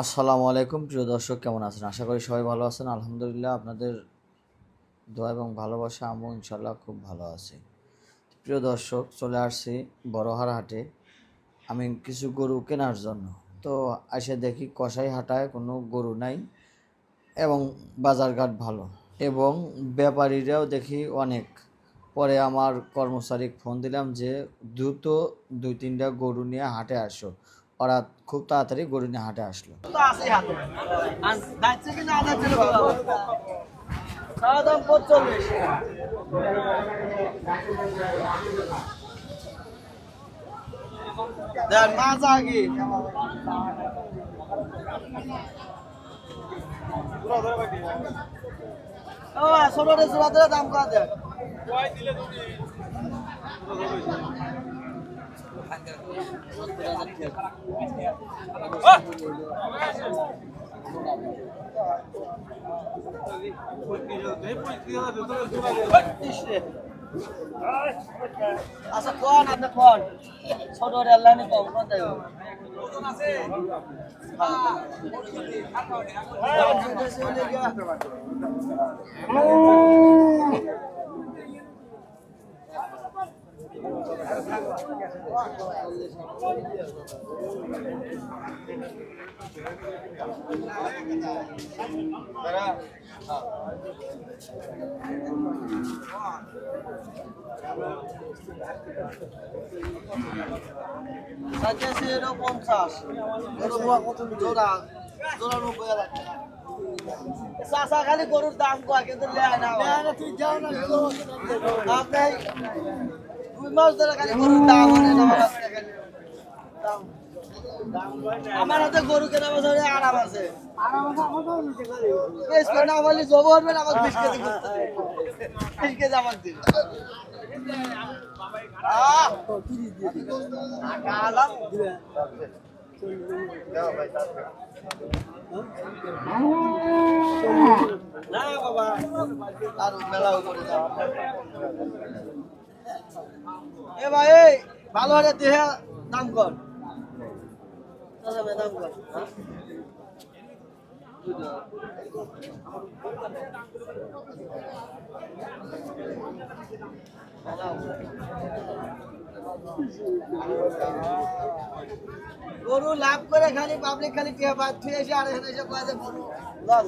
আসসালামু আলাইকুম, প্রিয় দর্শক, কেমন আছেন? আশা করি সবাই ভালো আছেন। আলহামদুলিল্লাহ, আপনাদের দোয়া এবং ভালোবাসা আমি ইনশাল্লাহ খুব ভালো আছি। প্রিয় দর্শক, চলে আসছি বড়হার হাটে। আমি কিছু গরু কেনার জন্য। তো এসে দেখি কষাই হাটায় কোনো গরু নাই এবং বাজারঘাট ভালো। এবং ব্যাপারীরাও দেখি অনেক। পরে আমার কর্মচারীকে ফোন দিলাম যে, দ্রুত দুই তিনটা গরু নিয়ে হাটে আসো। ওরা খুব তাড়াতাড়ি গরু নিয়ে হাটে আসলো। ষোলো রে জোড়া দাম কত? দেখ আচ্ছা কোন আপনি কোন? ছোট রে আল্লাহ নি কম কোন দেব? সাতাশি এরো পঞ্চাশ জোড়া জোড়া নব্বই হাজার চাষা খালি গরুর দাম কয় কিন্তু লেয় না। তুই যাও না মাস ধরে খালি গরুর দাম আনেন আমার আছে। বেশ না বাবা আর মেলাও করে যাও এ ভাই ভালো হলে দেহে দাম কর? গরু লাভ করে খালি পাবলিক খালি কে বাদ থেকে এসে আর এখানে এসে গরু। লস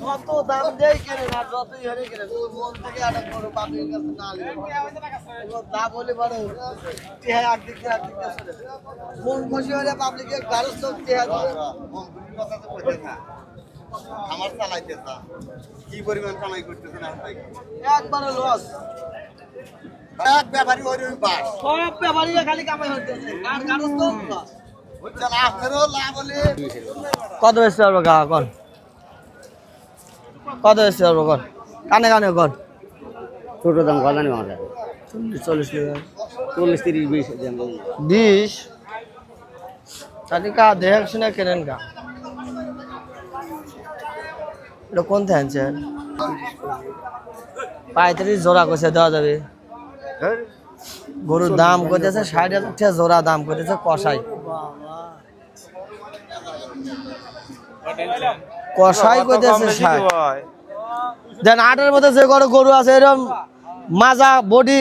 যত দাম দেয় কেনে না যতই হলে কেনে ওই মন থেকে একটা গরু পাবলিকের কাছে না দাম হলে বড় দিয়ে একদিক দিয়ে চলে যায়। মন খুশি হলে পাবলিকের গাড়ি দিয়ে আমার চালাইতেছে কি পরিমাণ কামাই করতেছে না একবারে লস এক ব্যাপারই ওই ওই বাস। সব খালি কামাই হইতেছে আর তো লাভ হলে কত এসছে পারব গা কন কত এসছে পারব কন কানে কানে কন ছোট দাম কত জানি আমাদের চল্লিশ চল্লিশ টাকা চল্লিশ তিরিশ বিশ বিশ? তাহলে কা দেখ শুনে কেনেন কা? এটা কোন থাকছেন পঁয়ত্রিশ জোড়া কষে দেওয়া যাবে। গরুর দাম করতেছে ষাট হাজার টাকা জোড়া দাম করতেছে কষাই। কষাই করতেছে ষাট। দেন আটের মধ্যে যে গরু গরু আছে এরকম মাজা বডি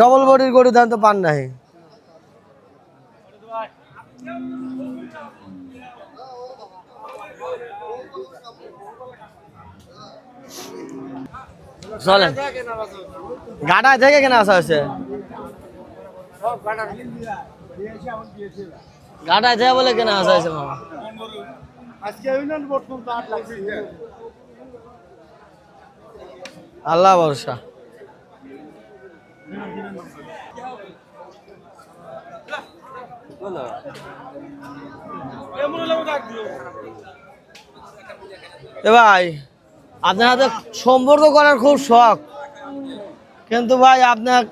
ডবল বডির গরু দেন তো পান নাই। চলেন। গাডায় থেকে কেনা আসা হয়েছে। গাডায় থেকে বলে কেনা আসা হয়েছে মামা। আল্লাহ ভরসা। এ ভাই, আপনার হাতে সম্পর্ক করার খুব শখ। কিন্তু ভাই, আপনার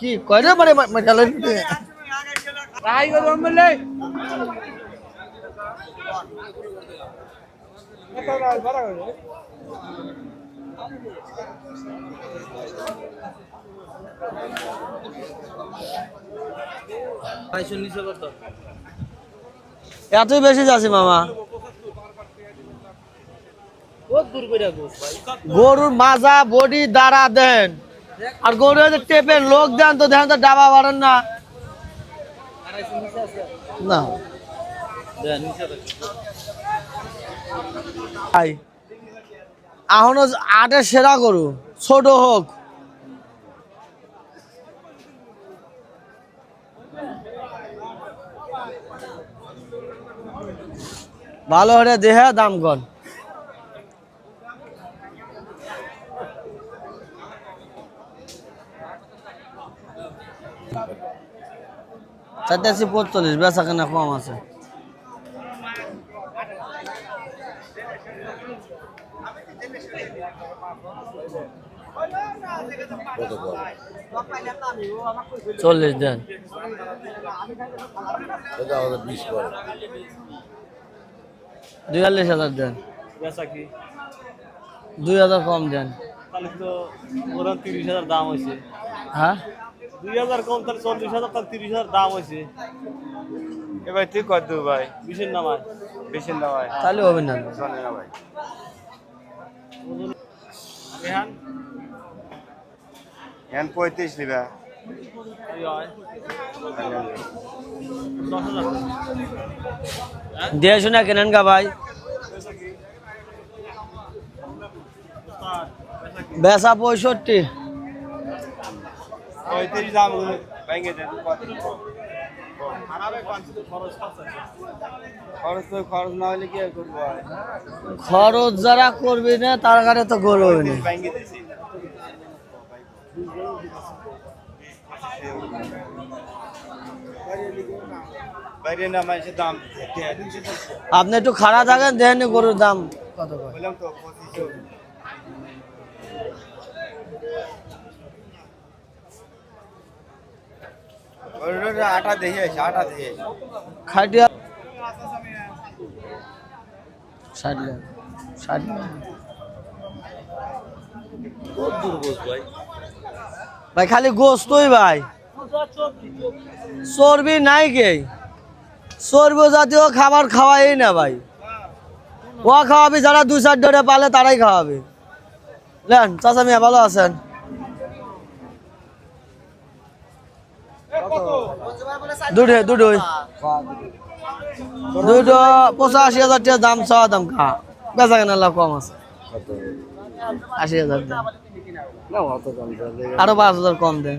কি কয়টা পারে মেটালের এতই বেশি যাচ্ছে, মামা। গরুর মাজা, বডি, দাঁড়া, দেন। আর গরু টেপের লোক, দেন তো দেখেন তো, ডাবা বাড়েন না। না। এখনও আটের সেরা গরু, ছোট হোক। ভালো হলে দেহে দাম কন। চারটাশি পঁয়তাল্লিশ, বেচা কেনা কম আছে। চল্লিশ দেন। দুয়াল্লিশ হাজার দেন। বেচা কি? দুই হাজার কম দেন। তাহলে তো ওরা তিরিশ হাজার দাম হয়েছে। হ্যাঁ? দুই হাজার কম তাহলে চল্লিশ হাজার তাহলে তিরিশ হাজার দাম হয়েছে। এবার তুই কত দেবো ভাই? বিশের নামায় বেশি না ভাই তাহলে হবে না। ভাই। রেহান এখন পঁয়ত্রিশ নিবা। দিয়ে শুনে কেনেন গা ভাই? বেচা পঁয়ষট্টি। খরচ যারা করবি না তার কাছে তো গরু হবে না বাইরে না মানুষের দাম আপনি একটু খারাপ থাকেন দেখেন গরুর দাম। কত বললাম তো পঁচিশশো। আটা দেখে আসে আটা দেখে খাটিয়া ষাট লাখ ষাট লাখ ভাই খালি গোস্তই ভাই। চর্বি নাই কে? চর্বি জাতীয় খাবার খাওয়াই না ভাই। ও খাওয়াবি যারা দুই চার ডরে পালে তারাই খাওয়াবে। লেন চাচা মিয়া ভালো আছেন? দুটো দুটোই দুটো পঁচাশি হাজার টাকা দাম দাম খা। বেচা কেনা লাভ কম আছে। আশি হাজার দেন। আরও পাঁচ হাজার কম দেন।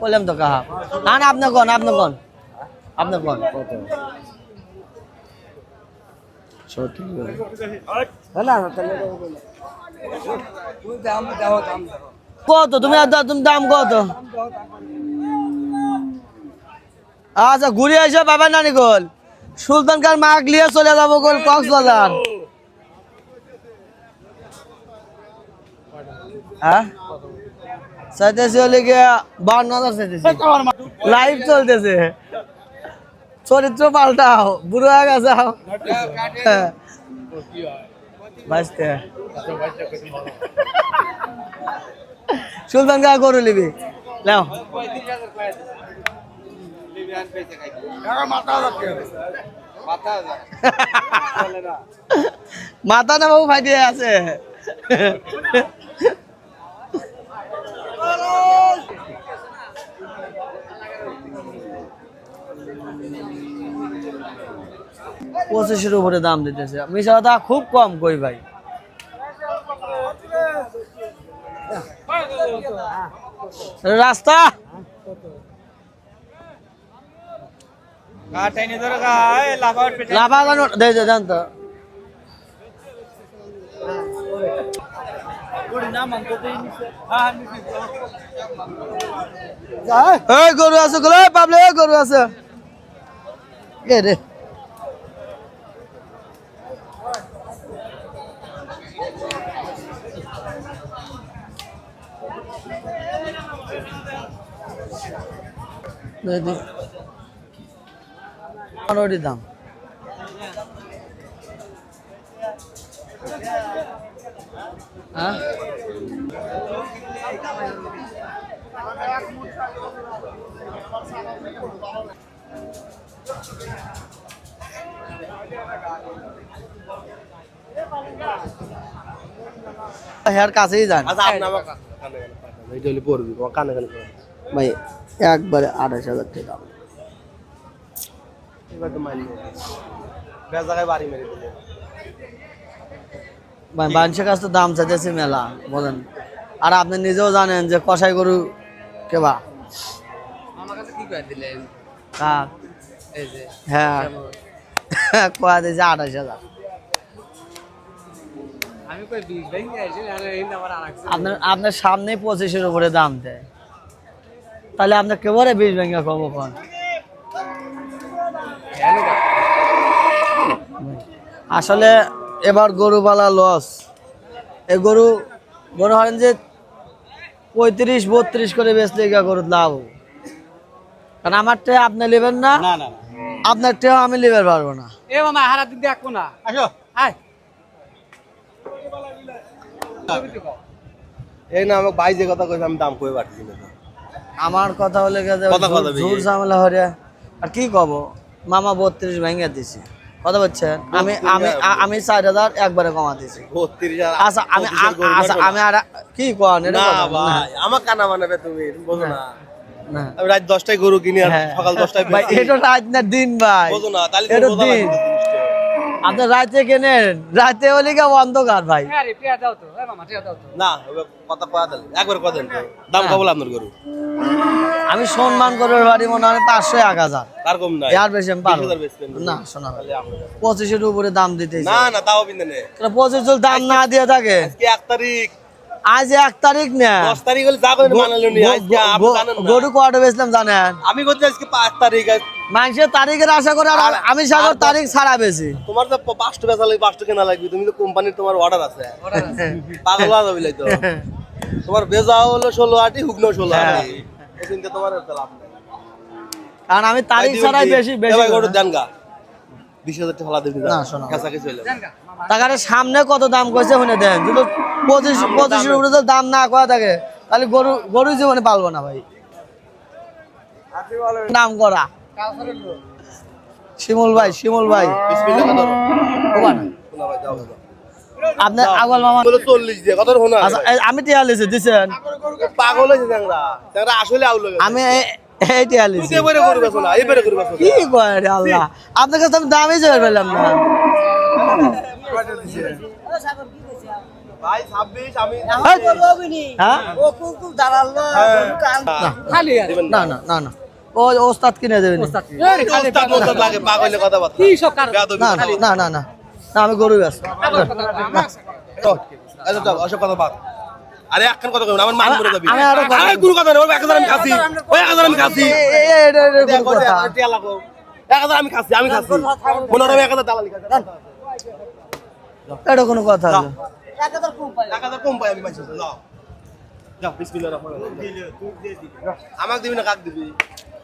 বললাম তো কাহা। না না আপনি কোন আপনি কোন? আপনি কোন? কত? তুমি তুমি দাম কত? আচ্ছা ঘুরে এসে বাবা নানি গোল। সুলতান কার মাক নিয়ে চলে যাব গোল কক্সবাজার। হ্যাঁ? চাইতেছি হলে গিয়ে বান্ন হাজার চাইতেছি। লাইভ চলতেছে। চরিত্র পাল্টাও বুড়ো হয়ে গেছে হ্যাঁ। বাঁচতে সুলতান কা গরু লিবি লাও মাথা না বাবু ফাটিয়ে আছে। পঁচিশের উপরে দাম দিতেছে। মিশা কথা খুব কম কই ভাই? রাস্তা? লাফা দে দে দেন তো। এই গরু আছে গো এই পাবলে গরু আছে। কে রে। দে দাম। হ্যাঁ হেয়ার কাছেই যান আচ্ছা আপনি আমার কানে কানে পাঠান। এইটা হলে পড়বি আমার পড়বি। ভাই একবারে আঠাশ হাজার টাকা। ভাই মানুষের কাছে তো দাম চাইতেছে মেলা বলেন। আর আপনি নিজেও জানেন যে কষাই গরু কেবা আমার কাছে কি দিলেন? এই যে হ্যাঁ। কোয়া দিয়েছে আঠাশ হাজার। আপনার আপনার সামনে পঁচিশের উপরে দাম দেয় তাহলে আপনার কেবলে বিশ ভেঙে কব কোন? আসলে এবার গরু পালা লস। এই গরু গরু হরেন যে পঁয়ত্রিশ বত্রিশ করে বেচলে গা গরুর লাভ হবে। কারণ আমার টে আপনি নেবেন না না না আপনার টেও আমি নেবার পারব না। এ মামা হারা দিক দেখো না। আসো। আয়। এই না আমাকে ভাই যে কথা কইছে আমি দাম কই পারছি না। আমার কথা হলে গেছে ঝামেলা হরে আর কি কব? মামা বত্রিশ ভেঙে দিছি। কথা বলছেন? আমি আমি আমি চার হাজার একবারে কমা দিছি আচ্ছা আমি আচ্ছা আমি আর কি কন আমার কানা মানাবে তুমি বোঝো না। না। আমি রাত দশটায় গরু কিনি আর হ্যাঁ। সকাল দশটায় ভাই বেচি। এটা রাত না দিন ভাই। বোঝো না তাহলে এটা দিন। আপনি রাতে কেনেন? রাতে হলে কি অন্ধকার ভাই। হ্যাঁ রে টিয়া দাও তো। এ মামা টিয়া দাও তো। না কথা কয়া একবার কথা দাম কবল আপনার গরু? আমি সম্মান করবার বাড়ি মনে হয় পাঁচশো এক হাজার। তার কম নাই। আর বেশি আমি পারব না। শোনা ভাই তাহলে আপনার। পঁচিশের উপরে দাম দিতে না না তাও বিন্দে নে পঁচিশ দাম না দিয়ে থাকে। এক তারিখ। আজ এক তারিখ না। দশ তারিখ হলে করে। গরু কটা বেচলাম জানেন? আমি করছি আজকে পাঁচ তারিখ। আজ মানুষের তারিখের আশা করে আর আমি সাগর আর- তারিখ ছাড়া বেশি তোমার তো পাঁচটা বেচা লাগবে পাঁচটা কেনা লাগবে তুমি তো কোম্পানির তোমার অর্ডার আছে। পাগল হওয়া যাবে তো। তোমার বেজা হলো ষোলো আটি হুকনো ষোলো হ্যাঁ। আটি চিন্তা তোমার আর লাভ নেই। কারণ আমি তারিখ ছাড়াই বেশি বেশি হাজার টাকা দিবি না, শোনো। কাছাকাছি সামনে কত দাম কইছে শুনে দেন। যদি পঁচিশ পঁচিশের উপরে যদি দাম না করা থাকে তাহলে গরু গরু জীবনে পালবো না ভাই। নাম করা। শিমুল ভাই শিমুল ভাই। বিসমিল্লাহ আপনার আগল মামা বলে চল্লিশ দিয়ে, কত শোনা? আচ্ছা আমি টিয়া লিছি দিছেন। পাগল হয়েছে চ্যাংড়া। চ্যাংড়া আসলে আউল হয়ে আমি এই- এই টিয়া তুই এবারে না, এবারে গরু কি কয় রে আল্লাহ? আপনার কাছে আমি দামই জোর পেলাম না। ভাই, 26, আমি- হ্যাঁ? হ্যাঁ। খালি আর দিবেন না। না না না ও ওস্তাদ কিনে দেবেন। ওস্তাদ ওস্তাদ লাগে, পাগলে কথাবার্তা। কি সব কার না না না না। না আমি গরু ব্যস্ত তো, যাও, ওসব কথা বাদ। আরে একখান কথা আমার মান মরে যাবি। আমি আরও কথা- আরে গুরু কথা ওই এক হাজার আমি খাসি। ওই এক হাজার আমি খাসি। দেখ, ওই দেখ, ওই টিয়া লাগো। এক হাজার আমি খাসি, আমি খাসি। মনে আমি দালালি খাসি। এটা কোনো কথা হলো এক হাজার কম পাই আমি পাইছি, যাও। যাও, বিসমিল্লাহির রহমানির রহিম। আমাকে দিবি না কাক দিবি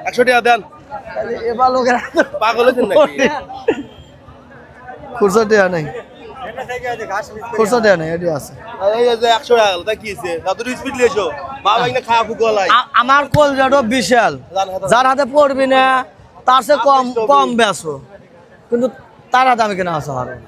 একশো টাকা দেন। এবার লোকের পাগল হয়েছেন নাকি? খুরসা দেওয়া নেই। খুরসা দেওয়া নেই এটি আছে। একশো টাকা তা কি স্পিড লিয়েছো বাবা এখানে খাওয়া ফুকলাই আ- আমার কলজাটো বিশাল। যার হাতে পড়বি না তার সে কম কম বেসো কিন্তু তার হাতে আমি কেনা আসা পারব না।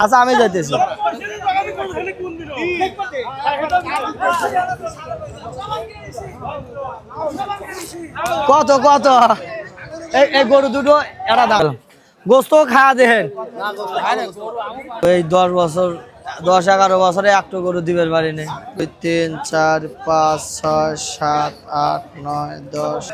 আচ্ছা আমি যাইতেছি। কত কত? এই গরু দুটো, এরা দাম গোস্ত খাওয়া দেখেন এই দশ বছর দশ এগারো বছরে একটা গরু দিবের বাড়ি নেই। দুই, তিন, চার, পাঁচ, ছয়, সাত, আট, নয়, দশ।